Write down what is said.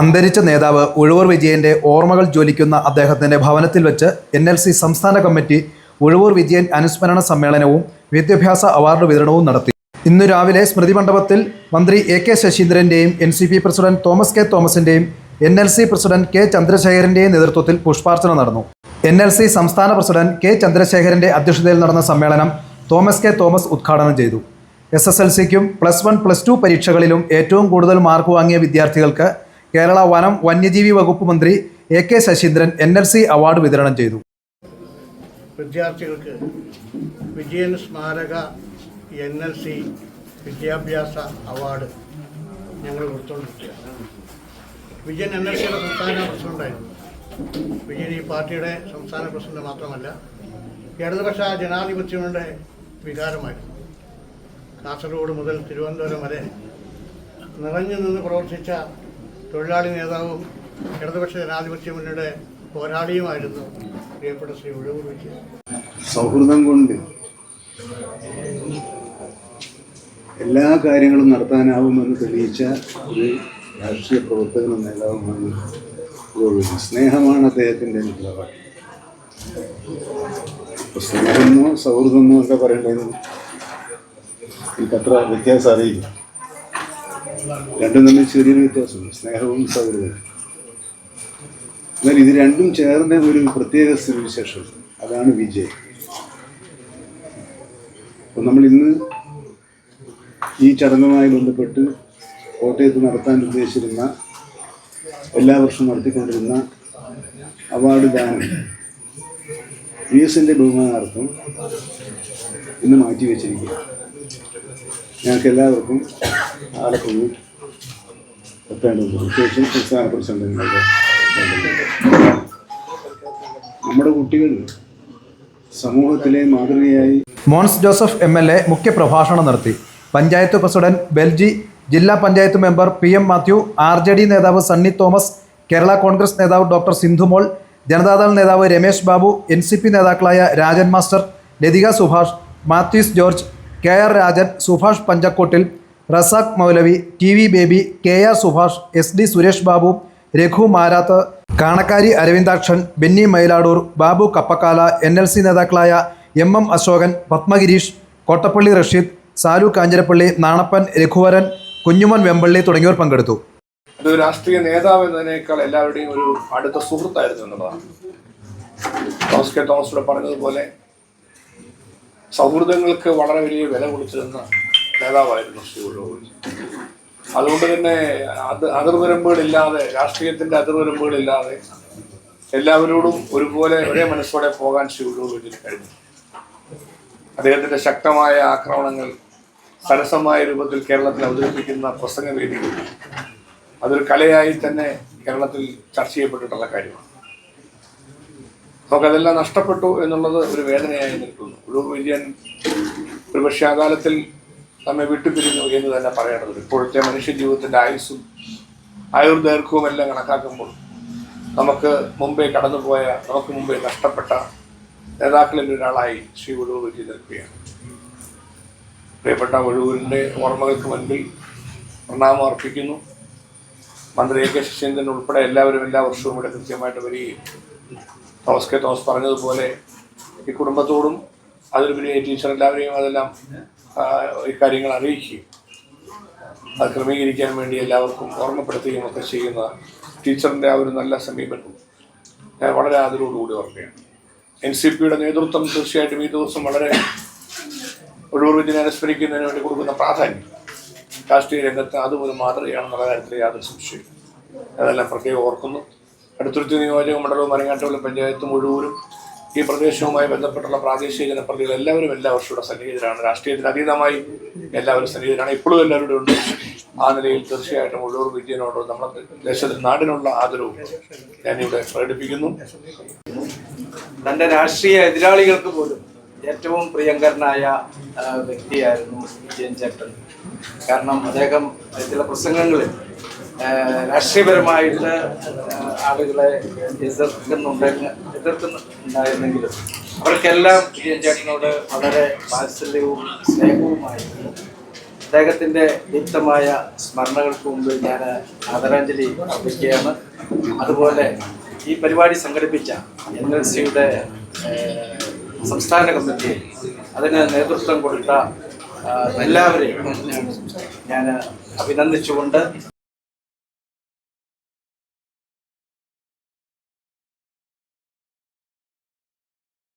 അന്തരിച്ച നേതാവ് ഉഴവൂർ വിജയന്റെ ഓർമ്മകൾ ജ്വലിക്കുന്ന അദ്ദേഹത്തിന്റെ ഭവനത്തിൽ വെച്ച് എൻ എൽ സി സംസ്ഥാന കമ്മിറ്റി ഉഴവൂർ വിജയൻ അനുസ്മരണ സമ്മേളനവും വിദ്യാഭ്യാസ അവാർഡ് വിതരണവും നടത്തി. ഇന്ന് രാവിലെ സ്മൃതി മണ്ഡപത്തിൽ മന്ത്രി A K ശശീന്ദ്രന്റെയും N C P president Thomas K തോമസിന്റെയും N L C president K ചന്ദ്രശേഖരന്റെയും നേതൃത്വത്തിൽ പുഷ്പാർച്ചന നടന്നു. എൻ എൽ സി സംസ്ഥാന പ്രസിഡന്റ് കെ ചന്ദ്രശേഖരന്റെ അധ്യക്ഷതയിൽ നടന്ന സമ്മേളനം തോമസ് കെ തോമസ് ഉദ്ഘാടനം ചെയ്തു. എസ് എസ് എൽ സിക്കും പ്ലസ് വൺ പ്ലസ് ടു പരീക്ഷകളിലും ഏറ്റവും കൂടുതൽ മാർക്ക് വാങ്ങിയ വിദ്യാർത്ഥികൾക്ക് കേരള വനം വന്യജീവി വകുപ്പ് മന്ത്രി A K Saseendran N L C award വിതരണം ചെയ്തു. വിദ്യാർത്ഥികൾക്ക് വിജയൻ സ്മാരക എൻ എൽ സി വിദ്യാഭ്യാസ അവാർഡ് ഞങ്ങൾ കൊടുത്തുകൊണ്ടിരിക്കുകയാണ് വിജയൻ എൻ എൽ സിയുടെ സംസ്ഥാന പ്രസിഡന്റായിരുന്നു. വിജയൻ ഈ പാർട്ടിയുടെ സംസ്ഥാന പ്രസിഡന്റ് മാത്രമല്ല ഇടതുപക്ഷ ജനാധിപത്യങ്ങളുടെ വികാരമായിരുന്നു. കാസർഗോഡ് മുതൽ തിരുവനന്തപുരം വരെ നിറഞ്ഞു നിന്ന് പ്രവർത്തിച്ച തൊഴിലാളി നേതാവും ഇടതുപക്ഷ ജനാധിപത്യ മുന്നണിയുടെ പോരാളിയുമായിരുന്നു പ്രിയപ്പെട്ട ശ്രീ ഉഴവുറിക്ക് സൗഹൃദം കൊണ്ട് എല്ലാ കാര്യങ്ങളും നടത്താനാവുമെന്ന് തെളിയിച്ച ഒരു രാഷ്ട്രീയ പ്രവർത്തകനും നേതാവുമാണ് ഗോവിന്ദ് സ്നേഹമാണ് അദ്ദേഹത്തിന്റെ നിലപാട്. സ്നേഹമെന്നോ സൗഹൃദമെന്നോ ഒക്കെ പറയേണ്ടതെന്ന് എനിക്കത്ര വ്യത്യാസം അറിയില്ല. രണ്ടും തമ്മിൽ ചെറിയൊരു വ്യത്യാസമുണ്ട്. സ്നേഹവും സൗഹൃദവും. എന്നാൽ ഇത് രണ്ടും ചേർന്ന ഒരു പ്രത്യേക സ്ഥിതിവിശേഷം അതാണ് വിജയ്. അപ്പം നമ്മൾ ഇന്ന് ഈ ചടങ്ങുമായി ബന്ധപ്പെട്ട് കോട്ടയത്ത് നടത്താൻ ഉദ്ദേശിച്ചിരുന്ന എല്ലാ വർഷവും നടത്തിക്കൊണ്ടിരുന്ന അവാർഡ് ദാനം വി എസിന്റെ ബഹുമാനാർത്ഥം ഇന്ന് മാറ്റിവെച്ചിരിക്കുക ഞങ്ങൾക്ക് എല്ലാവർക്കും ആലപ്പുഴ എത്തേണ്ടതുണ്ട് പ്രത്യേകിച്ചും സംസ്ഥാന. നമ്മുടെ കുട്ടികൾ സമൂഹത്തിലെ മാതൃകയായി Mons Joseph M L A മുഖ്യപ്രഭാഷണം നടത്തി. പഞ്ചായത്ത് പ്രസിഡന്റ് ബെൽജി ജില്ലാ panchayat member P M Mathew R J D നേതാവ് സണ്ണി തോമസ് കേരള കോൺഗ്രസ് നേതാവ് ഡോക്ടർ സിന്ധുമോൾ ജനതാദൾ നേതാവ് Ramesh Babu N C P നേതാക്കളായ Rajan master Lathika Subhash Mathews George K R Rajan Subhash Panchakottil Razak Maulavi T V Baby K R Subhash S D Suresh Babu Raghu Marath Kanakkari Aravindakshan Benny Mayiladoor Babu Kappakkala N L C നേതാക്കളായ M M Ashokan Padmagireesh Kottappally Rasheed Salu Kanjirappally Nanappan Raghuvaran Kunjuman Vempally തുടങ്ങിയവർ പങ്കെടുത്തു. ഒരു രാഷ്ട്രീയ നേതാവ് എന്നതിനേക്കാൾ എല്ലാവരുടെയും ഒരു അടുത്ത സുഹൃത്തായിരുന്നു എന്നുള്ളതാണ്. Thomas K. തോമസ് പറഞ്ഞതുപോലെ സൗഹൃദങ്ങൾക്ക് വളരെ വലിയ വില കൊടുത്തിരുന്ന നേതാവായിരുന്നു ശ്രീ ഉള്ളൂർ. അതുകൊണ്ട് തന്നെ അത് അതിർവരമ്പുകളില്ലാതെ രാഷ്ട്രീയത്തിന്റെ അതിർവരമ്പുകളില്ലാതെ എല്ലാവരോടും ഒരുപോലെ ഒരേ മനസ്സോടെ പോകാൻ ശ്രീ ഉള്ളൂർ കഴിഞ്ഞു. അദ്ദേഹത്തിന്റെ ശക്തമായ ആക്രമണങ്ങൾ സരസമായ രൂപത്തിൽ കേരളത്തിൽ അവതരിപ്പിക്കുന്ന പ്രസംഗവേദികൾ അതൊരു കലയായി തന്നെ കേരളത്തിൽ ചർച്ച ചെയ്യപ്പെട്ടിട്ടുള്ള കാര്യമാണ്. നമുക്കതെല്ലാം നഷ്ടപ്പെട്ടു എന്നുള്ളത് ഒരു വേദനയായി നിൽക്കുന്നു. ഒരു വിജയൻ ഒരു പക്ഷേ അകാലത്തിൽ നമ്മെ വിട്ടുപിരിഞ്ഞു എന്ന് തന്നെ പറയേണ്ടത് ഇപ്പോഴത്തെ മനുഷ്യ ജീവിതത്തിന്റെ ആയുസ്സും ആയുർദൈർഘ്യവും എല്ലാം കണക്കാക്കുമ്പോൾ നമുക്ക് മുമ്പേ കടന്നുപോയ നമുക്ക് മുമ്പേ നഷ്ടപ്പെട്ട നേതാക്കളിൽ ഒരാളായി ശ്രീ ഉഴവൂർ വിജയൻ നിൽക്കുകയാണ്. പ്രിയപ്പെട്ട ഒഴുവൂരിന്റെ ഓർമ്മകൾക്ക് മുൻപിൽ പ്രണാമം അർപ്പിക്കുന്നു. മന്ത്രി എ കെ ശശീന്ദ്രൻ ഉൾപ്പെടെ എല്ലാവരും എല്ലാ വർഷവും ഇവിടെ കൃത്യമായിട്ട് വരികയും തോമസ് കെ തോമസ് പറഞ്ഞതുപോലെ ഈ കുടുംബത്തോടും അതിലുപരി ടീച്ചർ എല്ലാവരെയും അതെല്ലാം ഇക്കാര്യങ്ങൾ അറിയിക്കുകയും അത് ക്രമീകരിക്കാൻ വേണ്ടി എല്ലാവർക്കും ഓർമ്മപ്പെടുത്തുകയും ഒക്കെ ചെയ്യുന്ന ടീച്ചറിന്റെ ആ ഒരു നല്ല സമീപനം ഞാൻ വളരെ ആദരവോടുകൂടി ഓർക്കുകയാണ്. എൻ സി പിയുടെ നേതൃത്വം തീർച്ചയായിട്ടും ഈ ദിവസം വളരെ ഒഴിവർ വിദ്യനെ അനുസ്മരിക്കുന്നതിന് വേണ്ടി കൊടുക്കുന്ന പ്രാധാന്യം രാഷ്ട്രീയ രംഗത്ത് അതുപോലെ മാതൃകയാണെന്നുള്ള കാര്യത്തിൽ യാതൊരു സംശയം അതെല്ലാം പ്രത്യേകം ഓർക്കുന്നു. അടുത്തുരുത്തി നിയോജക മണ്ഡലവും മരങ്ങാട്ടുകളും പഞ്ചായത്തും മുഴുവനും ഈ പ്രദേശവുമായി ബന്ധപ്പെട്ടുള്ള പ്രാദേശിക ജനപ്രതിനിധികൾ എല്ലാവരും എല്ലാ വർഷവും സന്നിഹിതരാണ്. രാഷ്ട്രീയത്തിന് അതീതമായി എല്ലാവരും സന്നിഹിതരാണ്. ഇപ്പോഴും എല്ലാവരും ഉണ്ട്. ആ നിലയിൽ തീർച്ചയായിട്ടും മുഴുവൻ വിജയനോടും നമ്മുടെ ദേശത്തിന് നാടിനുള്ള ആദരവും ഞാനിവിടെ പ്രകടിപ്പിക്കുന്നു. തന്റെ രാഷ്ട്രീയ എതിരാളികൾക്ക് പോലും ഏറ്റവും പ്രിയങ്കരനായ വ്യക്തിയായിരുന്നു വിജയൻ ചേട്ടൻ. കാരണം അദ്ദേഹം ചില പ്രസംഗങ്ങളിൽ രാഷ്ട്രീയപരമായിട്ട് ആളുകളെ എതിർക്കുന്നുണ്ടെങ്കിൽ എതിർക്കുന്നുണ്ടായിരുന്നെങ്കിലും അവർക്കെല്ലാം വിജയൻ ചേട്ടനോട് വളരെ വാത്സല്യവും സ്നേഹവുമായിരുന്നു. അദ്ദേഹത്തിന്റെ ദീപ്തമായ സ്മരണകൾക്ക് മുമ്പിൽ ഞാൻ ആദരാഞ്ജലി അർപ്പിക്കുകയാണ്. അതുപോലെ ഈ പരിപാടി സംഘടിപ്പിച്ച എൻ എൽ സിയുടെ സംസ്ഥാന കമ്മിറ്റി അതിന് നേതൃത്വം കൊടുത്ത എല്ലാവരെയും ഞാൻ അഭിനന്ദിച്ചുകൊണ്ട്